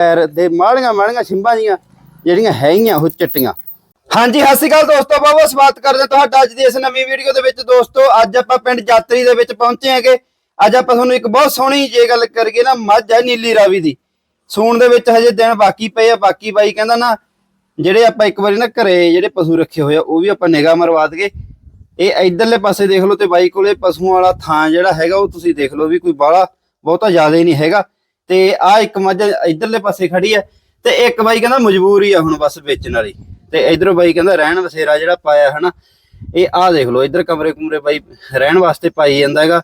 ਪੈਰ ਦੇ ਮਾੜੀਆਂ ਮਾੜੀਆਂ ਸਿੰਬਾਂ ਦੀਆਂ ਜਿਹੜੀਆਂ ਹੈਗੀਆਂ ਉਹ ਚਿੱਟੀਆਂ। ਹਾਂਜੀ, ਸਤਿ ਸ਼੍ਰੀ ਅਕਾਲ ਦੋਸਤੋ, ਬਹੁਤ ਸਵਾਗਤ ਕਰਦੇ ਹਾਂ ਤੁਹਾਡਾ ਅੱਜ ਦੀ ਇਸ ਨਵੀਂ ਵੀਡੀਓ ਦੇ ਵਿੱਚ। ਦੋਸਤੋ, ਅੱਜ ਆਪਾਂ ਪਿੰਡ ਜਾਤਰੀ ਦੇ ਵਿੱਚ ਪਹੁੰਚੇ ਹਾਂਗੇ। ਅੱਜ ਆਪਾਂ ਤੁਹਾਨੂੰ ਇੱਕ ਬਹੁਤ ਸੋਹਣੀ ਜੇ ਗੱਲ ਕਰੀਏ ਨਾ, ਮੱਝ ਹੈ ਨੀਲੀ ਰਾਵੀ ਦੀ। ਸੂਣ ਦੇ ਵਿੱਚ ਹਜੇ ਦਿਨ ਬਾਕੀ ਪਏ ਆ, ਬਾਕੀ ਬਾਈ ਕਹਿੰਦਾ ਨਾ, ਜਿਹੜੇ ਆਪਾਂ ਇੱਕ ਵਾਰੀ ਨਾ ਘਰੇ ਜਿਹੜੇ ਪਸ਼ੂ ਰੱਖੇ ਹੋਏ ਆ, ਉਹ ਵੀ ਆਪਾਂ ਨਿਗਾਹ ਮਰਵਾ ਦਈਏ। ਇਹ ਇਧਰਲੇ ਪਾਸੇ ਦੇਖ ਲਓ ਤੇ ਬਾਈ ਕੋਲੇ ਪਸ਼ੂਆਂ ਵਾਲਾ ਥਾਂ ਜਿਹੜਾ ਹੈਗਾ, ਉਹ ਤੁਸੀਂ ਦੇਖ ਲਓ ਵੀ ਕੋਈ ਬਾਹਲਾ ਬਹੁਤਾ ਜ਼ਿਆਦਾ ਹੀ ਨਹੀਂ ਹੈਗਾ। ਤੇ ਆ ਇੱਕ ਮੱਝ ਇਧਰਲੇ ਪਾਸੇ ਖੜੀ ਹੈ ਤੇ ਇੱਕ ਬਾਈ ਕਹਿੰਦਾ ਮਜਬੂਰੀ ਆ ਹੁਣ ਬਸ ਵੇਚਣ ਵਾਲੀ। ਤੇ ਇਧਰੋਂ ਬਾਈ ਕਹਿੰਦਾ ਰਹਿਣ ਵਸੇਰਾ ਜਿਹੜਾ ਪਾਇਆ ਹਨਾ, ਇਹ ਆਹ ਦੇਖ ਲਓ, ਇਧਰ ਕਮਰੇ ਕੁਮਰੇ ਬਾਈ ਰਹਿਣ ਵਾਸਤੇ ਪਾਈ ਜਾਂਦਾ ਹੈਗਾ।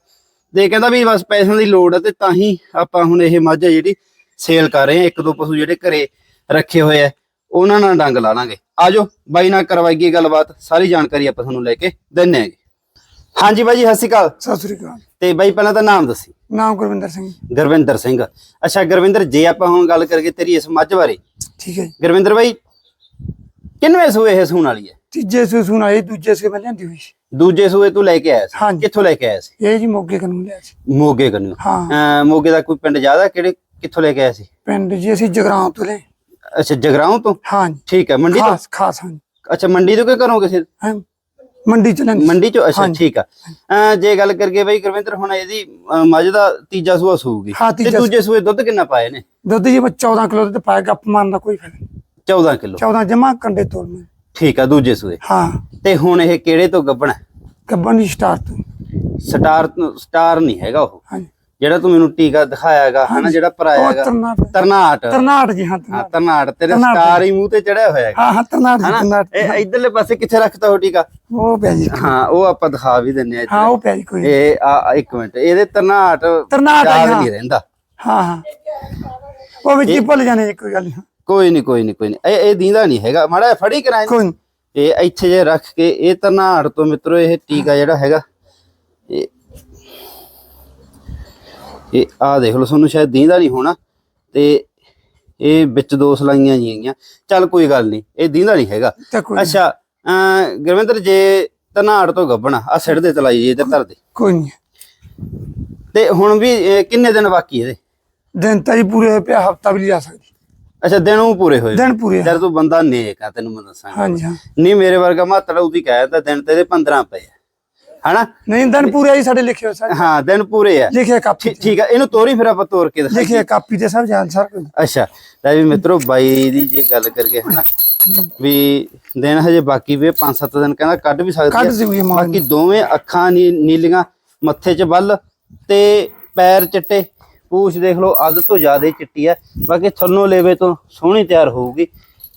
ਤੇ ਕਹਿੰਦਾ ਵੀ ਬਸ ਪੈਸਿਆਂ ਦੀ ਲੋੜ ਹੈ ਤੇ ਤਾਂ ਹੀ ਆਪਾਂ ਹੁਣ ਇਹ ਮੱਝ ਜਿਹੜੀ ਸੇਲ ਕਰ ਰਹੇ ਆ, ਇੱਕ ਦੋ ਪਸ਼ੂ ਜਿਹੜੇ ਘਰੇ ਰੱਖੇ ਹੋਏ ਆ, ਉਹਨਾਂ ਨਾਲ ਡੰਗ ਲਾ ਲਾਂਗੇ। ਆਜੋ ਬਾਈ ਨਾਲ ਕਰਵਾਈਏ ਗੱਲਬਾਤ, ਸਾਰੀ ਜਾਣਕਾਰੀ ਆਪਾਂ ਤੁਹਾਨੂੰ ਲੈ ਕੇ ਦਿੰਨੇ ਆਂਗੇ ਹਾਂਜੀ ਬਾਈ ਜੀ ਸਤਿ ਸ਼੍ਰੀ ਅਕਾਲ। ਸਤਿ ਸ੍ਰੀ ਅਕਾਲ। ਤੇ ਬਾਈ ਪਹਿਲਾਂ ਤਾਂ ਨਾਮ ਦੱਸੀ। ਨਾਮ ਗੁਰਵਿੰਦਰ ਸਿੰਘ। ਗੁਰਵਿੰਦਰ ਸਿੰਘ। ਅੱਛਾ ਗੁਰਵਿੰਦਰ ਜੇ ਆਪਾਂ ਹੁਣ ਗੱਲ ਕਰੀਏ ਤੇਰੀ ਇਸ ਮੱਝ ਬਾਰੇ। ਠੀਕ ਹੈ ਜੀ। ਗੁਰਵਿੰਦਰ ਬਾਈ ਕਿੰਨਵੇਂ ਸੂਏ ਇਹ ਸੂਣ ਵਾਲੀ ਹੈ? ਤੀਜੇ ਸੂ ਸੁਣਾਏ ਦੂਜੇ ਸੇ ਮੈਂ ਲਿਆਂਦੀ ਹੋਈ ਸੀ। ਦੂਜੇ ਸੂਏ ਤੂੰ ਲੈ ਕੇ ਆਇਆ ਸੀ। ਹਾਂਜੀ। ਕਿੱਥੋਂ ਲੈ ਕੇ ਆਇਆ ਸੀ? ਇਹ ਜੀ ਮੋਗੇ ਕਨੂੰ ਲਿਆ ਸੀ। ਮੋਗੇ ਕੰਨੂ। ਹਾਂ। ਮੋਗੇ ਦਾ ਕੋਈ ਪਿੰਡ ਜ਼ਿਆਦਾ ਕਿਹੜੇ ਕਿੱਥੋਂ ਲੈ ਕੇ ਆਇਆ ਸੀ? ਪਿੰਡ ਜੀ ਅਸੀਂ ਜਗਰਾਉਂ ਤੋਂ ਲੈ ਅੱਛਾ ਜਗਰਾਉਂ ਤੋਂ? ਹਾਂ ਜੀ ਠੀਕ ਹੈ ਮੰਡੀ ਤੋਂ? ਖਾਸ ਖਾਸ ਹਾਂ ਜੀ। ਅੱਛਾ ਮੰਡੀ ਤੋਂ ਕਿ ਘਰੋਂ ਕਿਸੇ ਹੈਂ, ਮੰਡੀ ਚ ਲੈਂਦੀ। ਮੰਡੀ ਚੋਂ? ਅੱਛਾ ਹਾਂਜੀ। ਠੀਕ ਆ। ਅਹ ਜੇ ਗੱਲ ਕਰੀਏ ਬਈ ਗੁਰਵਿੰਦਰ ਹੁਣ ਇਹਦੀ ਅਹ ਮੱਝ ਦਾ ਤੀਜਾ ਸੂਆ ਸੂਗੀ ਹਾਂ, ਤੇ ਤੀਜਾ ਦੂਜੇ ਸੂਏ ਦੁੱਧ ਕਿੰਨਾ ਪਾਏ ਨੇ? ਦੁੱਧ ਜੀ ਮੈਂ 14 ਕਿਲੋ ਦੁੱਧ ਪਾਇਆ ਗੱਪ ਮਾਰਨ ਦਾ ਕੋਈ ਫਾਇਦਾ ਨਹੀਂ। 14 ਕਿਲੋ? 14 ਜਮਾ ਕੰਡੇ ਤੋੜ ਮੈਂ। ਠੀਕ ਆ ਦੂਜੇ ਸੂਏ। ਹਾਂ। ਤੇ ਹੁਣ ਇਹ ਕਿਹੜੇ ਤੋਂ ਗੱਬਣਾ ਗੱਬਨ ਦੀ ਸਟਾਰ ਤੋਂ। ਸਟਾਰ ਸਟਾਰ ਨਹੀਂ ਹੈਗਾ ਉਹ। ਹਾਂ ਜੀ। ਜਿਹੜਾ ਤੂੰ ਮੈਨੂੰ ਟੀਕਾ ਦਿਖਾਇਆਗਾ ਹਨਾ ਜਿਹੜਾ ਭਰਾਇਆ ਉਹ ਹੈਗਾ ਤਰਨਾਟ। ਤਰਨਾਟ ਜੀ ਹਾਂ ਹਾਂ ਤਰਨਾਟ। ਤੇਰੇ। ਸਟਾਰ ਹੀ ਮੂੰਹ ਤੇ ਚੜਿਆ ਹੋਇਆ ਹੈਗਾ। ਹਾਂ ਹਾਂ ਤਰਨਾਟ ਤਰਨਾਟ ਇਹ ਇਧਰਲੇ ਪਾਸੇ ਕਿੱਥੇ ਰੱਖਤਾ ਉਹ ਟੀਕਾ? ਉਹ ਪਿਆ ਜੀ। ਹਾਂ ਉਹ ਆਪਾਂ ਦਿਖਾ ਵੀ ਦਿੰਨੇ ਆ। ਹਾਂ ਉਹ ਪਿਆ ਜੀ ਕੋਈ ਇਹ ਆ ਇੱਕ ਮਿੰਟ। ਇਹਦੇ ਤਰਨਾਟ ਤਰਨਾਟ ਹਾਂ। ਨਹੀਂ ਰਹਿੰਦਾ। ਹਾਂ ਹਾਂ। ਉਹ ਵਿੱਚ ਹੀ ਭੁੱਲ ਜਾਣੇ ਕੋਈ ਗੱਲ ਨਹੀਂ ਕੋਈ ਨਹੀਂ ਕੋਈ ਨਹੀਂ ਕੋਈ ਨਹੀਂ ਇਹ ਇਹ ਦੀਂਦਾ ਨਹੀਂ ਹੈਗਾ। ਮਾੜਾ ਫੜੀ ਕਰਾਂ ਕੋਈ। ਇਹ ਇੱਥੇ ਜੇ ਰੱਖ ਕੇ ਇਹ ਤਰਨਾੜ ਤੋਂ ਮਿੱਤਰੋ ਇਹ ਟੀਕਾ ਜਿਹੜਾ ਹੈਗਾ ਇਹ ਇਹ ਆ ਦੇਖ ਲਓ ਤੁਹਾਨੂੰ ਸ਼ਾਇਦ ਦੀਂਦਾ ਨਹੀਂ ਹੋਣਾ ਤੇ ਇਹ ਵਿੱਚ ਦੋ ਸਲਾਈਆਂ ਜੀ ਹੈਗੀਆਂ। ਚੱਲ ਕੋਈ ਗੱਲ ਨਹੀਂ ਇਹ ਦੀਂਦਾ ਨਹੀਂ ਹੈਗਾ। ਤਾਂ। ਅੱਛਾ ਗੁਰਵਿੰਦਰ ਜੇ ਤਰਨਾੜ ਤੋਂ ਗੱਬਣਾ ਆ ਸਿਰ ਦੇ ਤਲਾਈ ਜੀ ਇੱਧਰ ਧਰ ਦੇ। ਕੋਈ ਨਹੀਂ। ਤੇ ਹੁਣ ਵੀ ਕਿੰਨੇ ਦਿਨ ਬਾਕੀ ਇਹਦੇ? ਦਿਨ ਤਾਂ ਜੀ ਪੂਰੇ ਹੋਏ ਪਿਆ ਹਫਤਾ ਵੀ ਨਹੀਂ ਜਾ ਸਕਦੀ। ਅੱਛਾ ਦਿਨ ਉਹ ਪੂਰੇ ਹੋਏ। ਦਿਨ ਪੂਰੇ। ਯਾਰ ਤੂੰ ਬੰਦਾ ਨੇਕ ਆ ਤੈਨੂੰ ਮੈਂ ਦੱਸਾਂਗਾ। ਹਾਂਜੀ ਹਾਂ। ਨਹੀਂ ਮੇਰੇ ਵਰਗਾ ਮਾਤੜਾ ਉਹਦੀ ਕਹਿ ਤਾਂ ਦਿਨ ਤੇ ਇਹਦੇ 15 ਪਏ ਹਨਾ? ਨਹੀਂ ਦਿਨ ਪੂਰੇ ਆਈ ਸਾਡੇ ਲਿਖੇ ਹੋਏ ਸਾਰੇ। ਹਾਂ ਦਿਨ ਪੂਰੇ ਆ। ਲਿਖਿਆ ਕਾਪੀ ਠੀਕ ਆ ਇਹਨੂੰ ਤੋਰੀ ਫਿਰ ਆਪਾਂ ਤੋਰ ਕੇ ਦਿਖਾ ਲਿਖਿਆ ਕਾਪੀ ਤੇ ਸਭ ਜਾਣ ਸਰ ਅੱਛਾ ਲੈ ਵੀ ਮਿੱਤਰੋ ਬਾਈ ਦੀ ਜੇ ਗੱਲ ਕਰੀਏ ਹਨਾ? ਵੀ ਦਿਨ ਹਜੇ ਬਾਕੀ ਵੀ 5-7 ਦਿਨ ਕਹਿੰਦਾ ਕੱਢ ਵੀ ਸਕਦੀ ਮਾਂ ਬਾਕੀ ਦੋਵੇਂ ਅੱਖਾਂ ਨੀਲੀਆਂ ਮੱਥੇ 'ਚ ਬੱਲ ਤੇ ਪੈਰ ਚਿੱਟੇ। ਪੂਛ ਦੇਖ ਲਓ ਅੱਧ ਤੋਂ ਜ਼ਿਆਦਾ ਹੀ ਚਿੱਟੀ ਹੈ ਬਾਕੀ ਥੱਲੋਂ ਲੇਵੇ ਤੋਂ ਸੋਹਣੀ ਤਿਆਰ ਹੋਊਗੀ।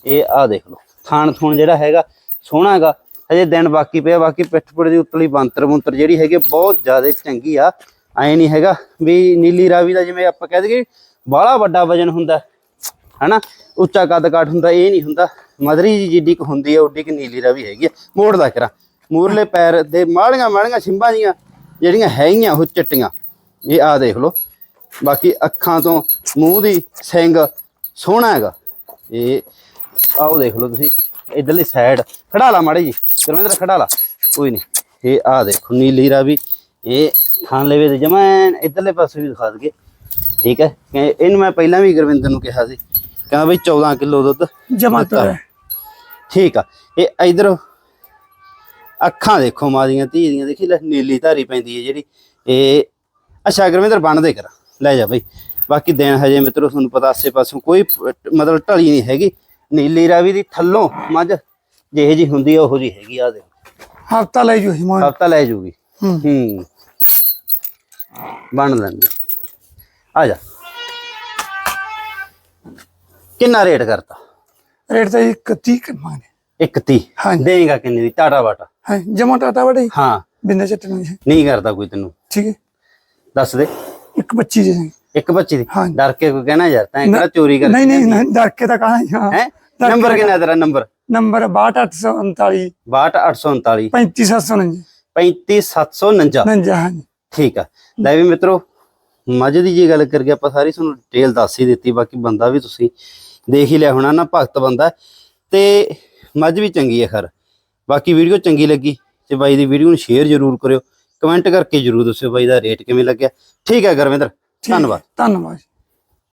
ਇਹ ਆ ਦੇਖ ਲਓ ਥਾਣ ਥੂਣ ਜਿਹੜਾ ਹੈਗਾ ਸੋਹਣਾ ਹੈਗਾ। ਹਜੇ ਦਿਨ ਬਾਕੀ ਪਿਆ, ਬਾਕੀ ਪਿੱਠ ਪੁੜੇ ਦੀ ਉਤਲੀ ਬੰਤਰ ਮੁੰਤਰ ਜਿਹੜੀ ਹੈਗੀ ਬਹੁਤ ਜ਼ਿਆਦਾ ਚੰਗੀ ਆ। ਐ ਨਹੀਂ ਹੈਗਾ ਵੀ ਨੀਲੀ ਰਾਵੀ ਦਾ ਜਿਵੇਂ ਆਪਾਂ ਕਹਿ ਦਈਏ, ਬਾਹਲਾ ਵੱਡਾ ਵਜਨ ਹੁੰਦਾ, ਹਨਾ? ਉੱਚਾ ਕੱਦ ਕਾਠ ਹੁੰਦਾ, ਇਹ ਨਹੀਂ ਹੁੰਦਾ। ਮਦਰੀ ਜੀ ਜਿੱਡੀ ਕੁ ਹੁੰਦੀ ਆ, ਓਡੀ ਕੁ ਨੀਲੀ ਰਾਵੀ ਹੈਗੀ ਆ। ਮੋੜਦਾ ਕਰਾਂ। ਮੂਰਲੇ ਪੈਰ ਦੇ ਮਾੜੀਆਂ ਮਾੜੀਆਂ ਸਿੰਬਾਂ ਦੀਆਂ ਜਿਹੜੀਆਂ ਹੈਗੀਆਂ, ਉਹ ਚਿੱਟੀਆਂ। ਇਹ ਆ ਦੇਖ ਲਓ। ਬਾਕੀ ਅੱਖਾਂ ਤੋਂ ਮੂੰਹ ਦੀ ਸਿੰਗ ਸੋਹਣਾ ਹੈਗਾ। ਇਹ ਆਓ ਦੇਖ ਲਓ ਤੁਸੀਂ। ਇਧਰਲੀ ਸਾਈਡ ਖੜਾ ਲਾ ਮਾੜੀ ਜੀ ਗੁਰਵਿੰਦਰ ਖੜਾ ਲਾ ਕੋਈ ਨਹੀਂ ਇਹ ਆ ਦੇਖੋ ਨੀਲੀ ਰਾਵੀ ਇਹ ਥਾਂ ਲੈਵੇ ਤੇ ਜਮੈਨ ਇਧਰਲੇ ਪਾਸੇ ਵੀ ਦਿਖਾ ਦਈਏ। ਠੀਕ ਹੈ ਕਿ ਇਹਨੂੰ ਮੈਂ ਪਹਿਲਾਂ ਵੀ ਗੁਰਵਿੰਦਰ ਨੂੰ ਕਿਹਾ ਸੀ ਕਹਿੰਦਾ ਬਈ 14 ਕਿਲੋ ਦੁੱਧ ਜਮਾ। ਪਿਆ ਠੀਕ ਆ ਇਹ ਇਧਰ ਅੱਖਾਂ ਦੇਖੋ ਮਾਂ ਦੀਆਂ ਧੀ ਦੀਆਂ ਦੇਖੀ ਲੈ ਨੀਲੀ ਧਾਰੀ ਪੈਂਦੀ ਹੈ ਜਿਹੜੀ ਇਹ ਅੱਛਾ ਗੁਰਵਿੰਦਰ ਬਣਦੇ ਕਰ ਲੈ ਜਾ ਬਈ। ਬਾਕੀ ਦਿਨ ਹਜੇ ਮਿੱਤਰੋ ਤੁਹਾਨੂੰ ਪਤਾ ਆਸੇ ਪਾਸੋਂ ਕੋਈ ਮਤਲਬ ਢਲੀ ਨਹੀਂ ਹੈਗੀ। ਨੀਲੀ ਰਾਵੀ ਦੀ ਥੱਲੋਂ ਮੱਝ ਜਿਹੇ ਜੀ ਹੁੰਦੀ ਆ ਉਹੋ ਜੀ ਹੈਗੀ ਆ ਦੇ ਹਫਤਾ ਲੈ ਜੂ ਹਿਮਾਨ ਹਫਤਾ ਲੈ ਜੂਗੀ। ਹੂੰ। ਬਣ ਲੈਂਦੇ ਆ। ਜਾ। ਕਿੰਨਾ ਰੇਟ ਕਰਤਾ? ਰੇਟ ਤਾਂ ਜੀ 31 ਕਰਮਾਂਗੇ ਇੱਕ ਤੀ ਹਾਂਜੀ। ਦੇਗਾ ਕਿੰਨੇ ਦੀ? ਟਾਟਾ ਬਾਟਾ ਹਾਂ ਜਮਾ ਟਾਟਾ ਵੜੇ ਹਾਂ। ਬਿੰਦੇ ਚੱਟਣ ਜੀ ਨਹੀਂ ਕਰਦਾ ਕੋਈ ਤੈਨੂੰ। ਠੀਕ ਹੈ। ਦੱਸ ਦੇ। ਇੱਕ 25 ਜੀ। ਇੱਕ ਬੱਚੀ ਦੀ। ਡਰ ਕੇ ਕੋਈ ਕਹਿਣਾ ਯਾਰ ਤੈਂ ਕਿਹੜਾ ਚੋਰੀ ਕਰ ਨਹੀਂ ਨਹੀਂ ਨਹੀਂ, ਡਰ ਕੇ ਤਾਂ ਕਹਾ ਹਾਂ। ਹੈ? ਨੰਬਰ ਕਿੰਨਾ ਤੇਰਾ ਨੰਬਰ? ਨੰਬਰ 62839 62839 35749 35749 49 ਹਾਂਜੀ। ਠੀਕ ਆ। ਲੈ ਵੀ ਮਿੱਤਰੋ ਮੱਝ ਦੀ ਜੀ ਗੱਲ ਕਰਕੇ ਆਪਾਂ ਸਾਰੀ ਤੁਹਾਨੂੰ ਡਿਟੇਲ ਦੱਸ ਹੀ ਦਿੱਤੀ ਬਾਕੀ ਬੰਦਾ ਵੀ ਤੁਸੀਂ ਦੇਖ ਹੀ ਲਿਆ ਹੋਣਾ ਨਾ ਭਗਤ ਬੰਦਾ। ਤੇ ਮੱਝ ਵੀ ਚੰਗੀ ਹੈ ਖਰ। ਬਾਕੀ ਵੀਡੀਓ ਚੰਗੀ ਲੱਗੀ ਤੇ ਬਾਈ ਦੀ ਵੀਡੀਓ ਨੂੰ ਸ਼ੇਅਰ ਜ਼ਰੂਰ ਕਰਿਓ। ਕਮੈਂਟ ਕਰਕੇ ਜ਼ਰੂਰ ਦੱਸਿਓ ਬਾਈ ਦਾ ਰੇਟ ਕਿਵੇਂ ਲੱਗਿਆ। ਠੀਕ ਹੈ ਗੁਰਵਿੰਦਰ ਧੰਨਵਾਦ। ਧੰਨਵਾਦ